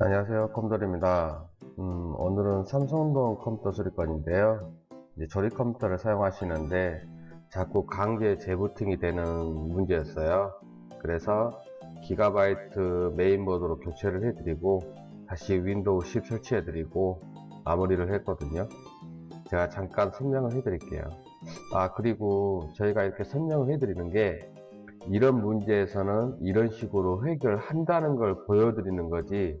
안녕하세요. 컴돌입니다. 음, 오늘은 삼성동 컴퓨터 수리건인데요. 이제 조립 컴퓨터를 사용하시는데 자꾸 강제 재부팅이 되는 문제였어요. 그래서 기가바이트 메인보드로 교체를 해드리고 다시 윈도우 10 설치해드리고 마무리를 했거든요. 제가 잠깐 설명을 해드릴게요. 아 그리고 저희가 이렇게 설명을 해드리는 게 이런 문제에서는 이런 식으로 해결한다는 걸 보여드리는 거지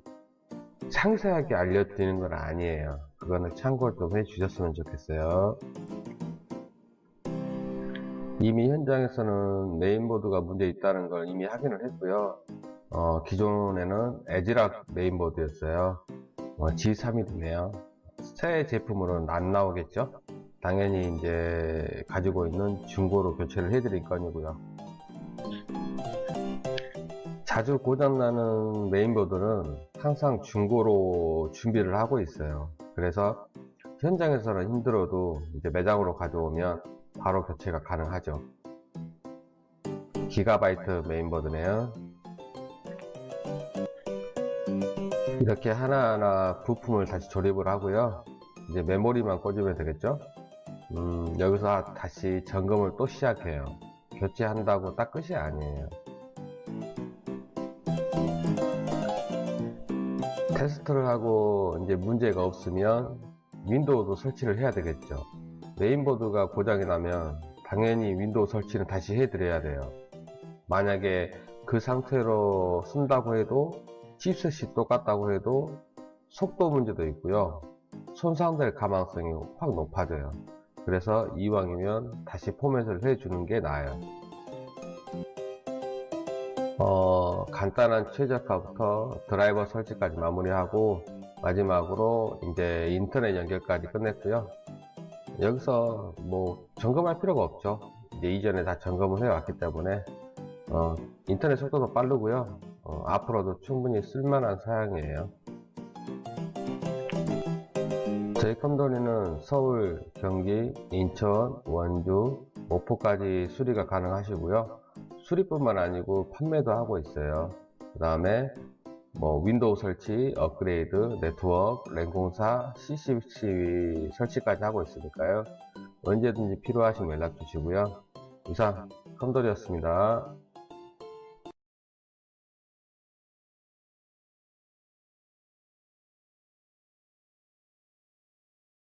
상세하게 알려드리는 건 아니에요. 그거는 참고를 좀 해주셨으면 좋겠어요. 이미 현장에서는 메인보드가 문제 있다는 걸 이미 확인을 했고요. 어, 기존에는 에지락 메인보드였어요. 어, G31이네요. 새 제품으로는 안 나오겠죠? 당연히 이제 가지고 있는 중고로 교체를 해드릴 건이고요. 자주 고장나는 메인보드는 항상 중고로 준비를 하고 있어요. 그래서 현장에서는 힘들어도 이제 매장으로 가져오면 바로 교체가 가능하죠. 기가바이트 메인보드네요. 이렇게 하나하나 부품을 다시 조립을 하고요. 이제 메모리만 꽂으면 되겠죠? 음, 여기서 다시 점검을 또 시작해요. 교체한다고 딱 끝이 아니에요. 테스트를 하고 이제 문제가 없으면 윈도우도 설치를 해야 되겠죠. 메인보드가 고장이 나면 당연히 윈도우 설치는 다시 해드려야 돼요. 만약에 그 상태로 쓴다고 해도 칩셋이 똑같다고 해도 속도 문제도 있고요. 손상될 가망성이 확 높아져요. 그래서 이왕이면 다시 포맷을 해주는 게 나아요. 어, 간단한 최적화부터 드라이버 설치까지 마무리하고 마지막으로 이제 인터넷 연결까지 끝냈고요. 여기서 뭐 점검할 필요가 없죠. 이제 이전에 다 점검을 해왔기 때문에 어, 인터넷 속도도 빠르고요. 어, 앞으로도 충분히 쓸만한 사양이에요. 저희 컴돌이는 서울, 경기, 인천, 원주, 목포까지 수리가 가능하시고요. 수리뿐만 아니고 판매도 하고 있어요. 그 다음에 뭐 윈도우 설치, 업그레이드, 네트워크, 랜공사, CCTV 설치까지 하고 있으니까요. 언제든지 필요하시면 연락 주시고요. 이상 컴돌이었습니다.